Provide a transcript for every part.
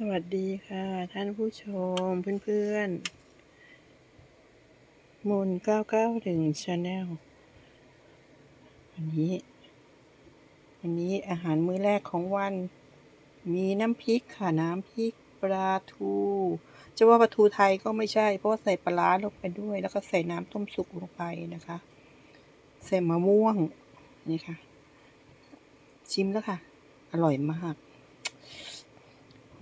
สวัสดีค่ะ ท่านผู้ชมเพื่อนๆมูล991 Channel วันนี้ วันนี้อาหารมื้อแรกของวัน มีน้ำพริกค่ะ น้ำพริกปลาทูจะว่าปลาทูไทยก็ไม่ใช่ เพราะว่าใส่ปลาร้าลงไปด้วย แล้วก็ใส่น้ำต้มสุกลงไปนะคะ ใส่มะม่วงนี่ค่ะ ชิมแล้วค่ะ อร่อยมาก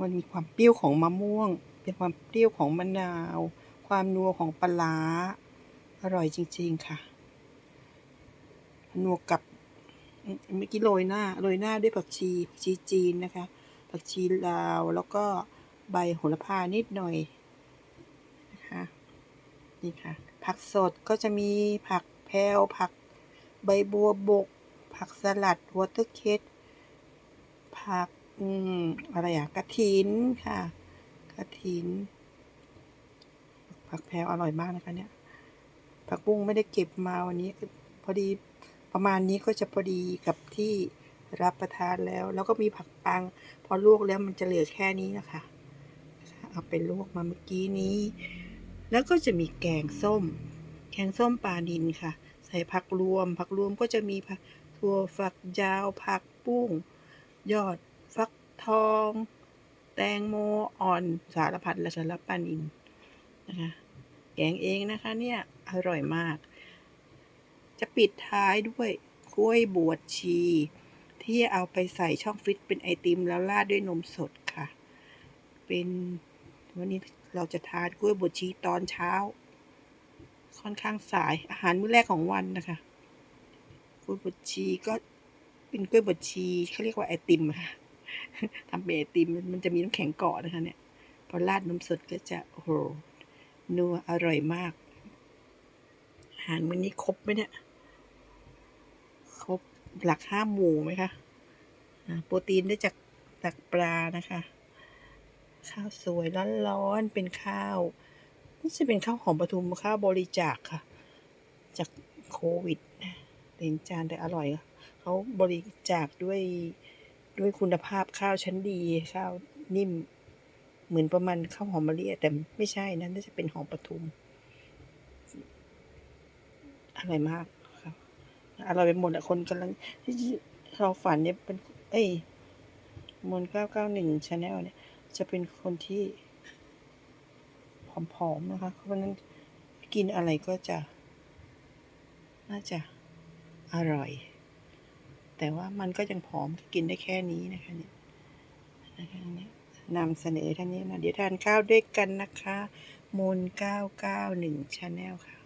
มันมีความเปรี้ยวของมะม่วง เป็นความเปรี้ยวของมะนาว ความนัวของปลาอร่อยจริง ๆ ค่ะ นัวกับเมื่อกี้โรยหน้าโรยหน้าด้วยผักชีผักชีจีนนะคะ ผักชีลาวแล้วก็ใบโหระพานิดหน่อยนะคะนี่ค่ะ ผักสดก็จะมีผักแพรวผักใบบัวบก ผักสลัดวอเตอร์เคสผัก อืมอะไรอะกระถินค่ะ กระถิน ผักแพรวอร่อยมากนะคะ เนี่ย ผักบุ้งไม่ได้เก็บมาวันนี้ พอดีประมาณนี้ก็จะพอดีกับที่รับประทานแล้ว แล้วก็มีผักปัง พอลวกแล้วมันจะเหลือแค่นี้นะคะเอาไปลวกมาเมื่อกี้นี้ แล้วก็จะมีแกงส้ม แกงส้มปลาดินค่ะ ใส่ผักรวม ผักรวมก็จะมีผักถั่วฝักยาวผักบุ้ง ยอด ทอง แตงโมอ่อนสารพัดและสารปันอินนะคะแกงเองนะคะเนี่ยอร่อยมาก จะปิดท้ายด้วยกล้วยบวชชี ที่เอาไปใส่ช่องฟิตเป็นไอติมแล้วราดด้วยนมสดค่ะ เป็นวันนี้เราจะทานกล้วยบวชชีตอนเช้า ค่อนข้างสายอาหารมื้อแรกของวันนะคะกล้วยบวชชีก็เป็นกล้วยบวชชีเขาเรียกว่าไอติมค่ะ ทำเป็นไอติมมันจะมีน้ำแข็งเกาะนะคะเนี่ย พอราดนมสดก็จะโอ้โหนัวอร่อยมาก อาหารมื้อนี้ครบไหมเนี่ย ครบหลักห้าหมู่ไหมคะโปรตีนได้จากจากปลานะคะ ข้าวสวยร้อนๆเป็นข้าวนี่จะเป็นข้าวหอมปทุมข้าวบริจาคค่ะ จากโควิดเป็นจานแต่อร่อยเขาบริจาคด้วย ด้วยคุณภาพข้าวชั้นดี ข้าวนิ่ม เหมือนประมาณข้าวหอมมะลิแต่ไม่ใช่นะน่าจะเป็นหอมปทุมอร่อยมากครับอร่อยไปหมดอะคนกำลังที่เราฝันเนี่ยเป็น เอ้ยมนเก้าเก้าหนึ่งชาแนลเนี่ย จะเป็นคนที่ผอมๆนะคะ เพราะฉะนั้นกินอะไรก็จะ น่าจะอร่อย แต่ว่ามันก็ยังผอมกินได้แค่นี้นะคะเนี่ยนะคะเนี่ยนำเสนอท่านนี้นะเดี๋ยวทานข้าวด้วยกันนะคะ มูล991 Channel ค่ะ